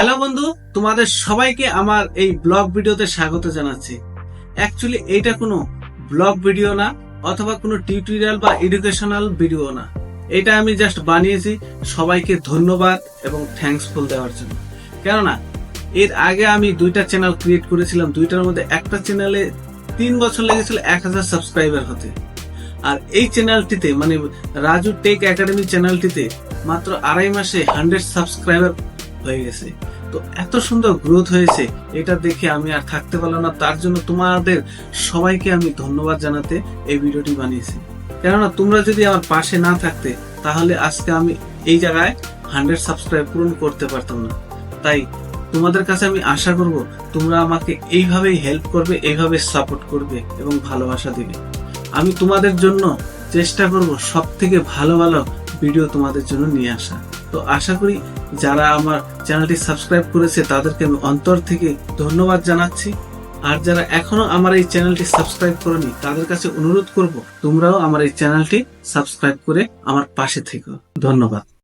Hello বন্ধু, তোমাদের সবাইকে আমার এই ব্লগ ভিডিওতে স্বাগত জানাচ্ছি। অ্যাকচুয়ালি এইটা কোনো ব্লগ ভিডিও না, অথবা কোনো টিউটোরিয়াল বা এডুকেশনাল ভিডিও না। এটা আমি জাস্ট বানিয়েছি, সবাইকে ধন্যবাদ এবং থ্যাঙ্কসফুল দেওয়ার জন্য। কেননা, এর আগে আমি দুইটা চ্যানেল ক্রিয়েট করেছিলাম, দুইটার মধ্যে একটা চ্যানেলে তিন বছর লেগেছিল এক হাজার সাবস্ক্রাইবার হতে। আর এই চ্যানেলটিতে মানে রাজু টেক একাডেমি চ্যানেলটিতে মাত্র আড়াই মাসে হান্ড্রেড সাবস্ক্রাইবার হয়ে গেছে। তো এত সুন্দর গ্রোথ হয়েছে, এটা দেখে আমি আর থাকতে পারলাম না। তার জন্য তোমাদের সবাইকে আমি ধন্যবাদ জানাতে এই ভিডিওটি বানিয়েছি। কেননা তোমরা যদি আমার পাশে না থাকতে, তাহলে আজকে আমি এই জায়গায় হান্ড্রেড সাবস্ক্রাইব পূরণ করতে পারতাম না। তাই তোমাদের কাছে আমি আশা করব, তোমরা আমাকে এইভাবেই হেল্প করবে, এইভাবে সাপোর্ট করবে এবং ভালোবাসা দিবে। আমি তোমাদের জন্য চেষ্টা করব সব থেকে ভালো ভালো ভিডিও তোমাদের জন্য নিয়ে আসা। তো আশা করি যারা আমার চ্যানেলটি সাবস্ক্রাইব করেছে, তাদেরকে আমি অন্তর থেকে ধন্যবাদ জানাচ্ছি। আর যারা এখনও আমার এই চ্যানেলটি সাবস্ক্রাইব করেনি, তাদের কাছে অনুরোধ করব, তোমরাও আমার এই চ্যানেলটি সাবস্ক্রাইব করে আমার পাশে থেকো। ধন্যবাদ।